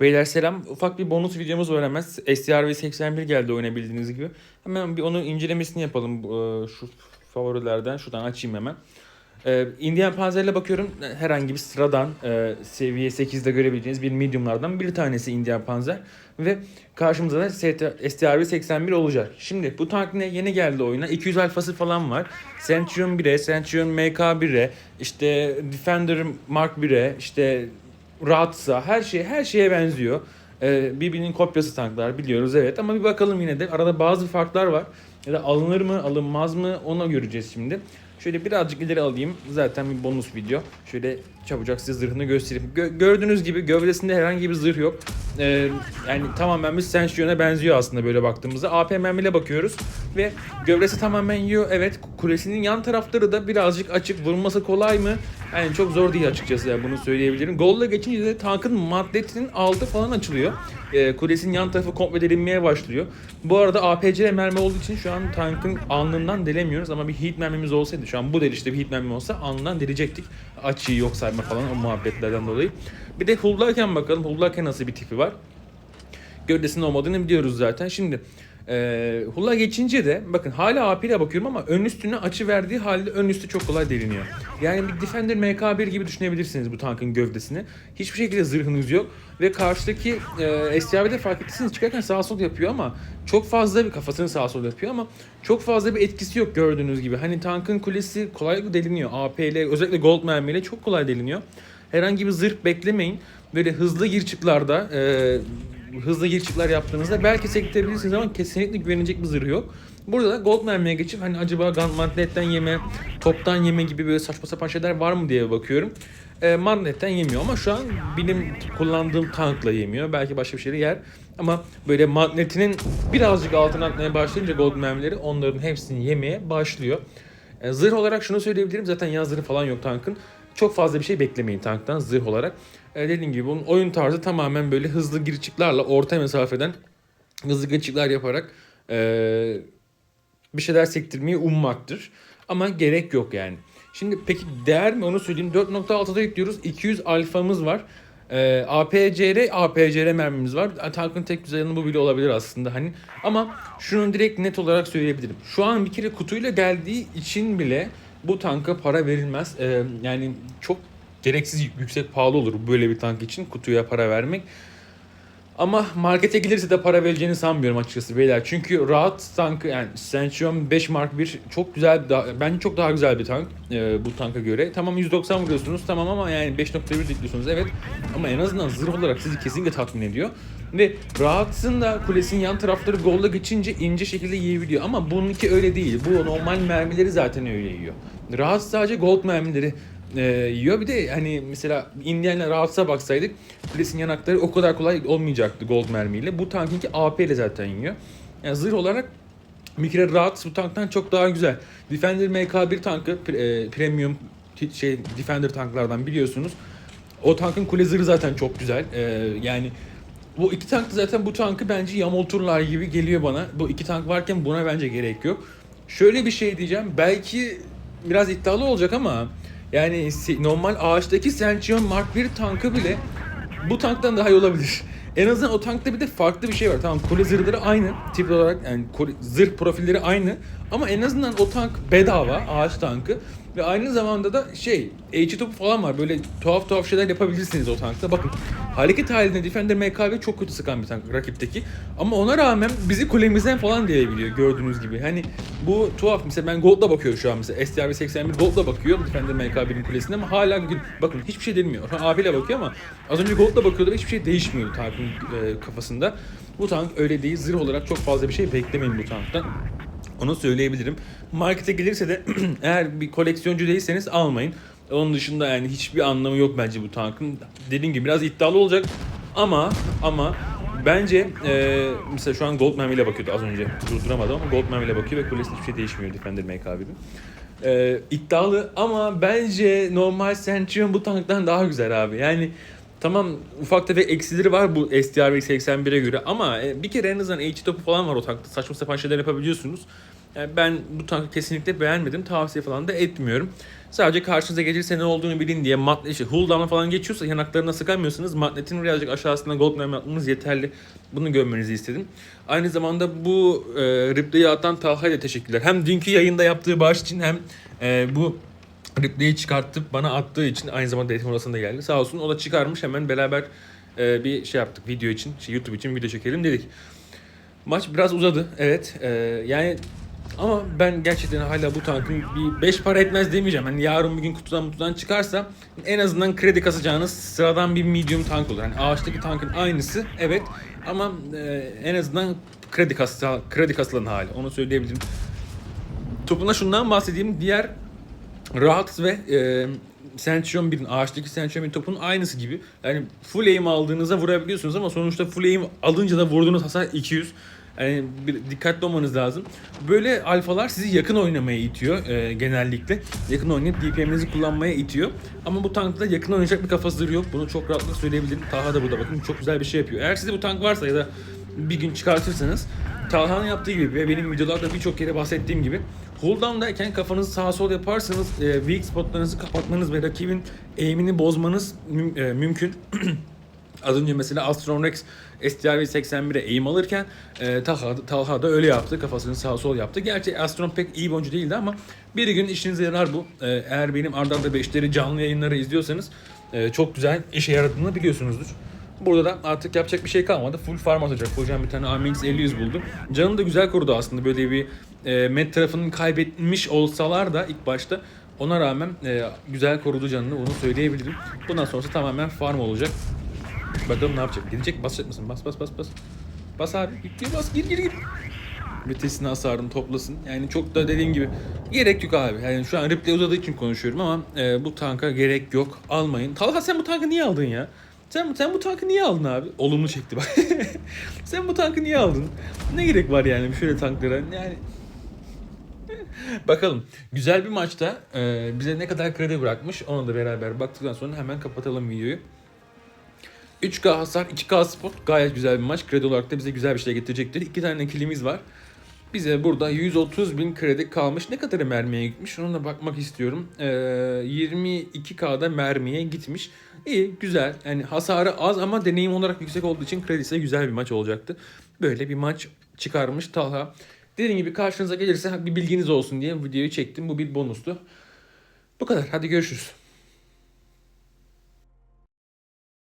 Beyler selam. Ufak bir bonus videomuz var hemen. STRV 81 geldi oyuna bildiğiniz gibi. Hemen bir onun incelemesini yapalım. Ee, Şu favorilerden şuradan açayım hemen. Ee, Indian Panzer'le bakıyorum. Herhangi bir sıradan e, seviye 8'de görebileceğiniz bir mediumlardan bir tanesi Indian Panzer. Ve karşımıza da STRV 81 olacak. Şimdi bu tank ne? Yeni geldi oyuna. 200 alfası falan var. Centurion 1'e, Centurion MK1'e, işte Defender Mark 1'e, işte rahatsa her şey her şeye benziyor. Ee, birbirinin kopyası tanklar biliyoruz evet ama bir bakalım yine de arada bazı farklar var. Ya da alınır mı alınmaz mı onu göreceğiz şimdi. Şöyle birazcık ileri alayım. Zaten bir bonus video. Şöyle çabucak size zırhını göstereyim. Gö- gördüğünüz gibi gövdesinde herhangi bir zırh yok. Ee, yani tamamen bir Sension'a benziyor aslında böyle baktığımızda. AP mermiyle bakıyoruz. Ve gövdesi tamamen yiyor. Evet kulesinin yan tarafları da birazcık açık. Vurulması kolay mı? Yani çok zor değil açıkçası yani bunu söyleyebilirim. Gold'la geçince de tankın maddetinin altı falan açılıyor. Ee, kulesinin yan tarafı komple delinmeye başlıyor. Bu arada APC mermi olduğu için şu an tankın alnından delemiyoruz ama bir heat mermimiz olsaydı şu an bu delişte bir heat mermi olsa alnından delecektik. Açıyı yok sayma falan o muhabbetlerden dolayı. Bir de Hull'dayken bakalım. Hull'dayken nasıl bir tipi var? Gövdesinin olmadığını biliyoruz zaten. Şimdi e, Hull'a geçince de bakın hala AP ile bakıyorum ama ön üstüne açı verdiği halde ön üstü çok kolay deliniyor. Yani bir Defender MK1 gibi düşünebilirsiniz bu tankın gövdesini. Hiçbir şekilde zırhınız yok ve karşıdaki e, STRV'de fark ettiyseniz çıkarken sağ sol yapıyor ama çok fazla bir kafasını sağ sol yapıyor ama çok fazla bir etkisi yok gördüğünüz gibi. Hani tankın kulesi kolay deliniyor. AP ile özellikle gold mermiyle çok kolay deliniyor. Herhangi bir zırh beklemeyin. Böyle hızlı gir çıklarda e, hızlı gir yaptığınızda belki sektirebilirsiniz ama kesinlikle güvenilecek bir zırh yok. Burada da gold mermiye geçip hani acaba gun magnetten yeme, toptan yeme gibi böyle saçma sapan şeyler var mı diye bakıyorum. E, magnetten yemiyor ama şu an benim kullandığım tankla yemiyor. Belki başka bir şeyle yer. Ama böyle magnetinin birazcık altına atmaya başlayınca gold mermileri onların hepsini yemeye başlıyor. E, zırh olarak şunu söyleyebilirim. Zaten yan zırhı falan yok tankın. Çok fazla bir şey beklemeyin tanktan zırh olarak. E, dediğim gibi bunun oyun tarzı tamamen böyle hızlı girişiklerle orta mesafeden hızlı girişikler yaparak e, bir şeyler sektirmeyi ummaktır. Ama gerek yok yani. Şimdi peki değer mi onu söyleyeyim. 4.6'da yüklüyoruz. 200 alfamız var. E, APCR, APCR mermimiz var. Tankın tek güzel yanı bu bile olabilir aslında hani. Ama şunu direkt net olarak söyleyebilirim. Şu an bir kere kutuyla geldiği için bile bu tanka para verilmez. E, yani çok gereksiz yüksek pahalı olur böyle bir tank için kutuya para vermek. Ama markete gelirse de para vereceğini sanmıyorum açıkçası beyler. Çünkü rahat tankı yani Centurion 5 Mark 1 çok güzel bence çok daha güzel bir tank e, bu tanka göre. Tamam 190 vuruyorsunuz tamam ama yani 5.1 dikliyorsunuz evet. Ama en azından zırh olarak sizi kesinlikle tatmin ediyor. Ve rahatsın da kulesinin yan tarafları golda geçince ince şekilde yiyebiliyor. Ama bununki öyle değil. Bu normal mermileri zaten öyle yiyor. Rahat sadece gold mermileri e, yiyor. Bir de hani mesela Indian'la rahatsa baksaydık Kules'in yanakları o kadar kolay olmayacaktı gold mermiyle. Bu tankinki AP ile zaten yiyor. Yani zırh olarak bir kere rahat bu tanktan çok daha güzel. Defender MK1 tankı e, premium şey Defender tanklardan biliyorsunuz. O tankın kule zırhı zaten çok güzel. E, yani bu iki tank zaten bu tankı bence yamulturlar gibi geliyor bana. Bu iki tank varken buna bence gerek yok. Şöyle bir şey diyeceğim. Belki biraz iddialı olacak ama yani normal ağaçtaki Centurion Mark 1 tankı bile bu tanktan daha iyi olabilir. En azından o tankta bir de farklı bir şey var. Tamam kule zırhları aynı. Tip olarak yani zırh profilleri aynı. Ama en azından o tank bedava. Ağaç tankı. Ve aynı zamanda da şey HE topu falan var. Böyle tuhaf tuhaf şeyler yapabilirsiniz o tankta. Bakın hareket halinde Defender MKV çok kötü sıkan bir tank rakipteki. Ama ona rağmen bizi kulemizden falan diyebiliyor gördüğünüz gibi. Hani bu tuhaf. Mesela ben Gold'la bakıyorum şu an mesela. STRV 81 Gold'la bakıyor Defender MK1'in kulesinde ama hala bakın hiçbir şey denmiyor. AB ile bakıyor ama az önce Gold'la bakıyordu ve hiçbir şey değişmiyor tankın e, kafasında. Bu tank öyle değil. Zırh olarak çok fazla bir şey beklemeyin bu tanktan. Onu söyleyebilirim. Markete gelirse de eğer bir koleksiyoncu değilseniz almayın. Onun dışında yani hiçbir anlamı yok bence bu tankın. Dediğim gibi biraz iddialı olacak ama ama bence e, mesela şu an Gold ile bakıyordu az önce. Durduramadım ama Gold ile bakıyor ve kulesinde hiçbir şey değişmiyor Defender MK1'in. E, iddialı ama bence normal Centurion bu tanktan daha güzel abi. Yani Tamam ufak tefek eksileri var bu STR 81'e göre ama e, bir kere en azından H topu falan var o tankta. Saçma sapan şeyler yapabiliyorsunuz. Yani ben bu tankı kesinlikle beğenmedim. Tavsiye falan da etmiyorum. Sadece karşınıza gelirse ne olduğunu bilin diye mat, işte Huldam'a falan geçiyorsa yanaklarına sıkamıyorsanız magnetin birazcık aşağısına gold atmanız yeterli. Bunu görmenizi istedim. Aynı zamanda bu e, replay'i atan Talha'ya teşekkürler. Hem dünkü yayında yaptığı bağış için hem e, bu replay'i çıkartıp bana attığı için aynı zamanda eğitim odasında geldi. Sağ olsun o da çıkarmış hemen beraber e, bir şey yaptık video için, şey, YouTube için video çekelim dedik. Maç biraz uzadı evet. E, yani ama ben gerçekten hala bu tankın bir 5 para etmez demeyeceğim. Yani yarın bir gün kutudan mutudan çıkarsa en azından kredi kasacağınız sıradan bir medium tank olur. Yani ağaçtaki tankın aynısı evet ama e, en azından kredi kasa kredi kasılan hali. Onu söyleyebilirim. Topuna şundan bahsedeyim. Diğer rahat ve e, Centurion 1'in ağaçtaki Centurion 1 topun aynısı gibi. Yani full aim aldığınızda vurabiliyorsunuz ama sonuçta full aim alınca da vurduğunuz hasar 200. Yani bir dikkatli olmanız lazım. Böyle alfalar sizi yakın oynamaya itiyor e, genellikle. Yakın oynayıp DPM'inizi kullanmaya itiyor. Ama bu tankta yakın oynayacak bir kafasları yok. Bunu çok rahatlıkla söyleyebilirim. Taha da burada bakın çok güzel bir şey yapıyor. Eğer sizde bu tank varsa ya da bir gün çıkartırsanız Talha'nın yaptığı gibi ve benim videolarda birçok kere bahsettiğim gibi Cooldown'dayken kafanızı sağa sol yaparsanız e, weak spotlarınızı kapatmanız ve rakibin aim'ini bozmanız müm- e, mümkün. Az önce mesela Astron Rex STR 81'e aim alırken e, Talha, Talha da öyle yaptı. Kafasını sağa sol yaptı. Gerçi Astron pek iyi bir oyuncu değildi ama bir gün işinize yarar bu. E, eğer benim arda arda 5'leri canlı yayınları izliyorsanız e, çok güzel işe yaradığını biliyorsunuzdur. Burada da artık yapacak bir şey kalmadı. Full farm atacak. Hocam bir tane AMX 500 buldu. Canını da güzel korudu aslında. Böyle bir e, met tarafının kaybetmiş olsalar da ilk başta ona rağmen e, güzel korudu canını. Onu söyleyebilirim. Bundan sonrası tamamen farm olacak. Bakalım ne yapacak? Gidecek basacak mısın? Bas bas bas bas. Bas abi. Gir bas. Gir gir gir. Vitesini hasarını toplasın. Yani çok da dediğim gibi gerek yok abi. Yani şu an replay uzadığı için konuşuyorum ama e, bu tanka gerek yok. Almayın. Talha sen bu tankı niye aldın ya? Sen, sen bu tankı niye aldın abi? Olumlu çekti bak. sen bu tankı niye aldın? Ne gerek var yani şöyle tanklara? Yani Bakalım. Güzel bir maçta e, bize ne kadar kredi bırakmış onu da beraber baktıktan sonra hemen kapatalım videoyu. 3K hasar, 2K spot gayet güzel bir maç. Kredi olarak da bize güzel bir şey getirecektir. İki tane kilimiz var. Bize burada 130 bin kredi kalmış. Ne kadar mermiye gitmiş? Ona da bakmak istiyorum. Ee, 22K'da mermiye gitmiş. İyi, güzel. Yani hasarı az ama deneyim olarak yüksek olduğu için kredisi güzel bir maç olacaktı. Böyle bir maç çıkarmış Talha. Dediğim gibi karşınıza gelirse bir bilginiz olsun diye videoyu çektim. Bu bir bonustu. Bu kadar. Hadi görüşürüz.